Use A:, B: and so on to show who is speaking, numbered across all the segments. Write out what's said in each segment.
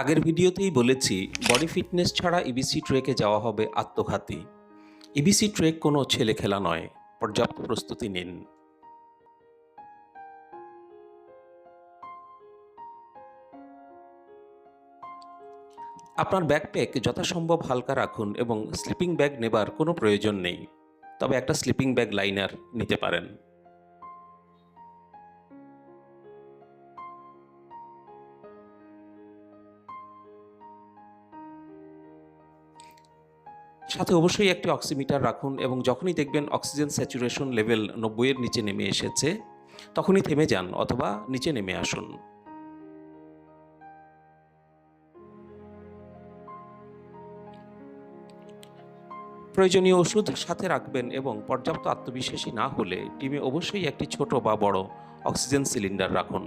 A: আগের ভিডিওতেই বলেছি বডি ফিটনেস ছাড়া ইবিসি ট্রেকে যাওয়া হবে আত্মঘাতী। ইবিসি ট্রেক কোনো ছেলে খেলা নয়, পর্যাপ্ত প্রস্তুতি নিন। আপনার ব্যাকপ্যাক যথাসম্ভব হালকা রাখুন এবং স্লিপিং ব্যাগ নেবার কোনো প্রয়োজন নেই, তবে একটা স্লিপিং ব্যাগ লাইনার নিতে পারেন। সাথে অবশ্যই একটি অক্সিমিটার রাখুন এবং যখনই দেখবেন অক্সিজেন স্যাচুরেশন লেভেল নব্বইয়ের নিচে নেমে এসেছে, তখনই থেমে যান অথবা নিচে নেমে আসুন। প্রয়োজনীয় ওষুধ সাথে রাখবেন এবং পর্যাপ্ত আত্মবিশ্বাসী না হলে টিমে অবশ্যই একটি ছোট বা বড় অক্সিজেন সিলিন্ডার রাখুন।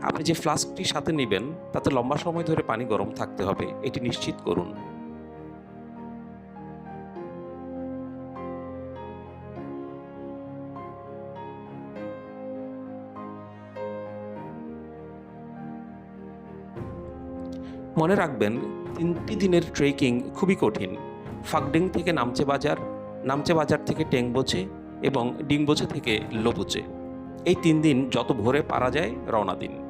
A: আপনি যে ফ্লাস্কটি সাথে নেবেন, তাতে লম্বা সময় ধরে পানি গরম থাকতে হবে, এটি নিশ্চিত করুন। মনে রাখবেন, তিনটি দিনের ট্রেকিং খুবই কঠিন। ফাকডিং থেকে নামচে বাজার নামচে বাজার থেকে টেংবোচে এবং ডিংবোচে থেকে লোবুচে এই তিন দিন যত ভোরে পারা যায়, রওনা দিন।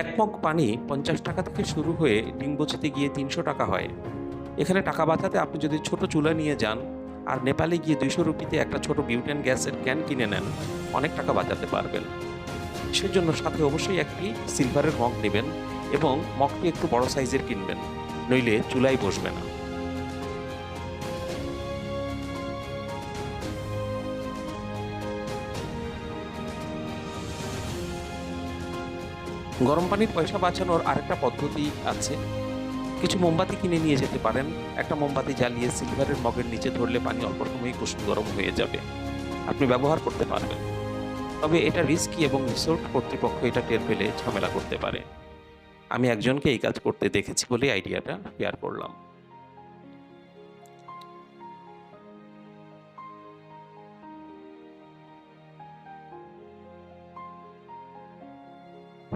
A: এক মগ পানি পঞ্চাশ টাকা থেকে শুরু হয়ে ডিংবোচেতে গিয়ে তিনশো টাকা হয়। এখানে টাকা বাঁচাতে আপনি যদি ছোট চুলা নিয়ে যান আর নেপালে গিয়ে দুইশো রুপিতে একটা ছোট বিউটেন গ্যাসের ক্যান কিনে নেন, অনেক টাকা বাঁচাতে পারবেন। সেজন্য সাথে অবশ্যই একটি সিলভারের মগ নেবেন এবং মগটি একটু বড় সাইজের কিনবেন, নইলে চুলাই বসবে না। গরম পানির পয়সা বাঁচানোর আরেকটা পদ্ধতি আছে। কিছু মোমবাতি কিনে নিয়ে যেতে পারেন। একটা মোমবাতি জ্বালিয়ে সিলভারের মগের নিচে ধরলে পানি অল্প সময়ই কুসুম গরম হয়ে যাবে। আপনি ব্যবহার করতে পারবেন। তবে এটা রিস্কি এবং রিসোর্ট কর্তৃপক্ষ এটা টের পেলে ঝামেলা করতে পারে। আমি একজনকে এই কাজ করতে দেখেছি বলে আইডিয়াটা শেয়ার করলাম।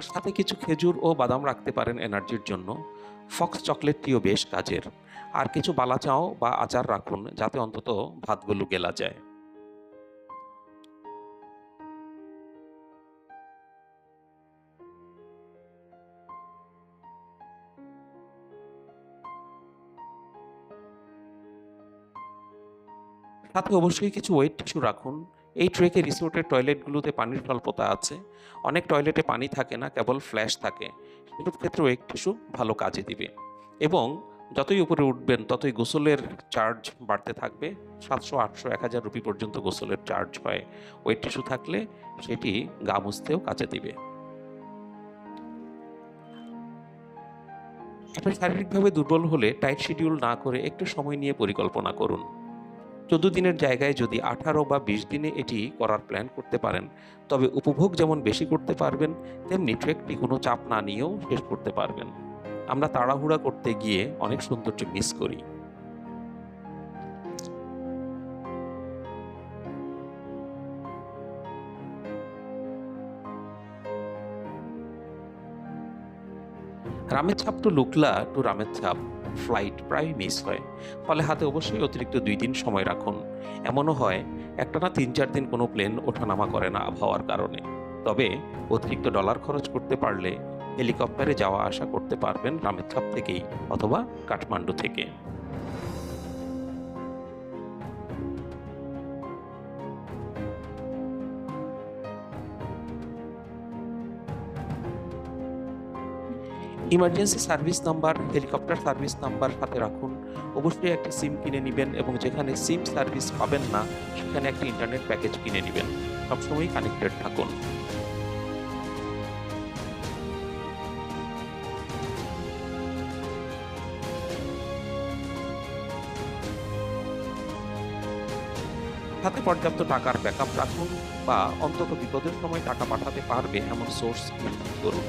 A: সাথে কিছু খেজুর ও বাদাম রাখতে পারেন এনার্জির জন্য। ফক্স চকলেটটিও বেশ কাজের। আর কিছু বালাচাও বা আচার রাখুন যাতে অন্তত ভাতগুলো গেলা যায়। সাথে অবশ্যই কিছু ওয়েট টিস্যু রাখুন। এই ট্রেকে রিসোর্টের টয়লেটগুলোতে পানির স্বল্পতা আছে। অনেক টয়লেটে পানি থাকে না, কেবল ফ্ল্যাশ থাকে। সেসব ক্ষেত্রে ওয়েট টিস্যু ভালো কাজে দিবে। এবং যতই উপরে উঠবেন, ততই গোসলের চার্জ বাড়তে থাকবে। সাতশো, আটশো, এক হাজার রুপি পর্যন্ত গোসলের চার্জ হয়। ওয়েট টিস্যু থাকলে সেটি গা মুছতেও কাজে দিবে। আপনি শারীরিকভাবে দুর্বল হলে টাইট শিডিউল না করে একটু সময় নিয়ে পরিকল্পনা করুন। চোদ্দ দিনের জায়গায় যদি আঠারো বা বিশ দিনে এটি করার প্ল্যান করতে পারেন, তবে উপভোগ যেমন বেশি করতে পারবেন, তেমনি ট্রেকটি কোনো চাপ না নিয়েও শেষ করতে পারবেন। আমরা তাড়াহুড়া করতে গিয়ে অনেক সৌন্দর্য মিস করি। রামের ছাপ টু লুকলা টু রামের ছাপ। ফ্লাইট প্রায় মিস হয়। ফলে হাতে অবশ্যই অতিরিক্ত দুই দিন সময় রাখুন। এমনও হয়, একটানা তিন চার দিন কোনো প্লেন ওঠানামা করে না আবহাওয়ার কারণে। তবে অতিরিক্ত ডলার খরচ করতে পারলে হেলিকপ্টারে যাওয়া আসা করতে পারবেন রামেথাপ থেকেই অথবা কাঠমান্ডু থেকে। Emergency service number helicopter service number সাথে রাখুন। অবশ্যই একটা সিম কিনে নেবেন এবং যেখানে সিম সার্ভিস পাবেন না, সেখানে একটা ইন্টারনেট প্যাকেজ কিনে নেবেন। সবসময় কানেক্টেড থাকুন। সাথে পর্যাপ্ত টাকার ব্যাকআপ রাখুন বা অন্তত বিপদের সময় টাকা পাঠাতে পারবে এমন সোর্স করুন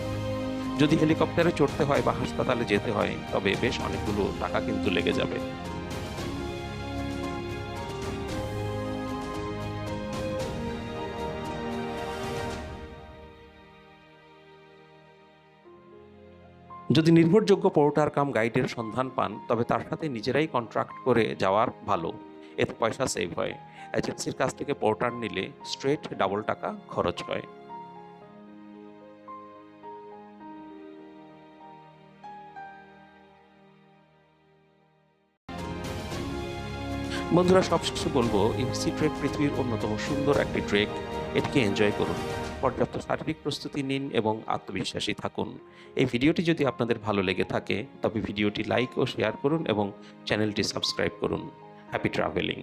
A: যদি হেলিকপ্টারে চড়তে হয় বা হাসপাতালে যেতে হয়, তবে বেশ অনেকগুলো টাকা কিন্তু লেগে যাবে। যদি নির্ভরযোগ্য পোর্টার কাম গাইডের সন্ধান পান, তবে তার সাথে নিজেরাই কন্ট্রাক্ট করে যাওয়ার ভালো। এতে পয়সা সেভ হয়। এজেন্সির কাছ থেকে পোর্টার নিলে স্ট্রেট ডাবল টাকা খরচ হয়। বন্ধুরা, সবশেষে বলব ইউসি ট্রেক পৃথিবীর অন্যতম সুন্দর একটি ট্রেক এটিকে এনজয় করুন, পর্যাপ্ত শারীরিক প্রস্তুতি নিন এবং আত্মবিশ্বাসী থাকুন। এই ভিডিওটি যদি আপনাদের ভালো লেগে থাকে, তবে ভিডিওটি লাইক ও শেয়ার করুন এবং চ্যানেলটি সাবস্ক্রাইব করুন। Happy travelling.